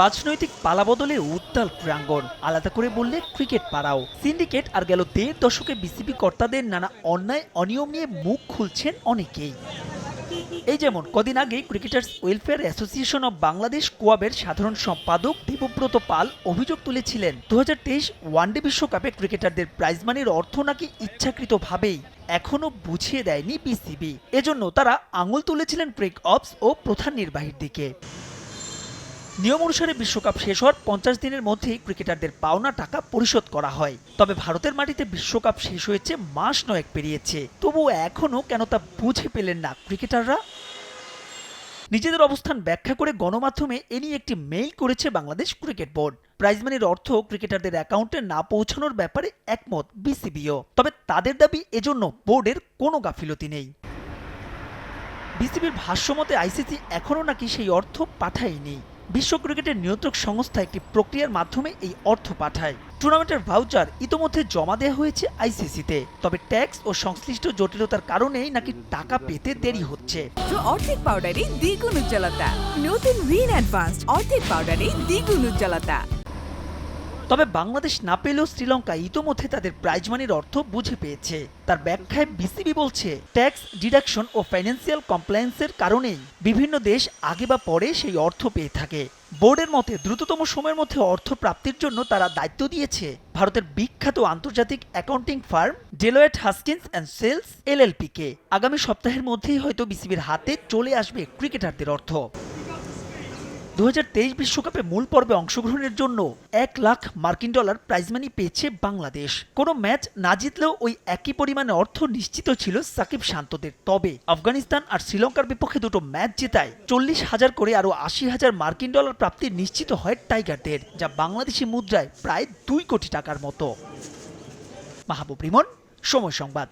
রাজনৈতিক পালাবদলে উত্তাল প্রাঙ্গণ আলাদা করে বললে ক্রিকেট পাড়াও। সিন্ডিকেট আর গেল দেড় দশকে বিসিবি কর্তাদের নানা অন্যায়, অনিয়ম নিয়ে মুখ খুলছেন অনেকেই। এই যেমন, কদিন আগে cricketers welfare association of Bangladesh কোয়াবের সাধারণ সম্পাদক দেবব্রত পাল অভিযোগ তুলেছিলেন দু হাজার তেইশ ওয়ানডে বিশ্বকাপে ক্রিকেটারদের প্রাইজ মানির অর্থ নাকি ইচ্ছাকৃতভাবেই। এখনও বুঝিয়ে দেয়নি বিসিবি। এজন্য তারা আঙুল তুলেছিলেন প্রেক অফস ও প্রধান নির্বাহীর দিকে। নিয়ম অনুসারে বিশ্বকাপ শেষ হওয়ার পঞ্চাশ দিনের মধ্যেই ক্রিকেটারদের পাওনা টাকা পরিশোধ করা হয়। তবে ভারতের মাটিতে বিশ্বকাপ শেষ হয়েছে, মাস নয়েক পেরিয়েছে। তবুও এখনও কেন তা বুঝে পেলেন না ক্রিকেটাররা? নিজেদের অবস্থান ব্যাখ্যা করে গণমাধ্যমে এ নিয়ে একটি মেইল করেছে বাংলাদেশ ক্রিকেট বোর্ড। প্রাইজমানির অর্থ, ক্রিকেটারদের অ্যাকাউন্টে না পৌঁছানোর ব্যাপারে একমত বিসিবিও। তবে তাদের দাবি, এজন্য বোর্ডের কোনো গাফিলতি নেই। বিসিবির ভাষ্যমতে আইসিসি এখনও নাকি সেই অর্থ পাঠায়নি। বিশ্ব ক্রিকেটের নিয়ন্ত্রক সংস্থা একটি প্রক্রিয়ার মাধ্যমে এই অর্থ পাঠায়। টুর্নামেন্টের ভাউচার ইতোমধ্যে জমা দেওয়া হয়েছে আইসিসিতে, তবে ট্যাক্স ও সংশ্লিষ্ট জটিলতার কারণেই নাকি টাকা পেতে দেরি হচ্ছে। অর্ধেক পাউডারে দ্বিগুণ উজ্জ্বলতা। নতুন রিন অ্যাডভান্সড অর্ধেক পাউডারে দ্বিগুণ উজ্জ্বলতা। তবে বাংলাদেশ না পেলেও শ্রীলঙ্কা ইতোমধ্যে তাদের প্রাইজ মানির অর্থ বুঝে পেয়েছে। তার ব্যাখ্যায় বিসিবি বলছে ট্যাক্স ডিডাকশন ও ফাইন্যান্সিয়াল কমপ্লায়েন্সের কারণেই বিভিন্ন দেশ আগে বা পরে সেই অর্থ পেয়ে থাকে। বোর্ডের মতে, দ্রুততম সময়ের মধ্যে অর্থ প্রাপ্তির জন্য তারা দায়িত্ব দিয়েছে। ভারতের বিখ্যাত আন্তর্জাতিক accounting firm Deloitte Haskins and Sells এলএলপিকে আগামী সপ্তাহের মধ্যেই হয়তো বিসিবির হাতে চলে আসবে ক্রিকেটারদের অর্থ। দু বিশ্বকাপে মূল পর্বে অংশগ্রহণের জন্য এক লাখ মার্কিন ডলার প্রাইজ মানি পেয়েছে বাংলাদেশ। কোনো ম্যাচ না জিতলেও ওই একই পরিমাণে অর্থ নিশ্চিত ছিল সাকিব শান্তদের। তবে আফগানিস্তান আর শ্রীলঙ্কার বিপক্ষে দুটো ম্যাচ জেতায় চল্লিশ হাজার করে আরও আশি হাজার মার্কিন ডলার প্রাপ্তি নিশ্চিত হয় টাইগারদের, যা বাংলাদেশি মুদ্রায় প্রায় দুই কোটি টাকার মতো। মাহবুব রিমন, সময় সংবাদ।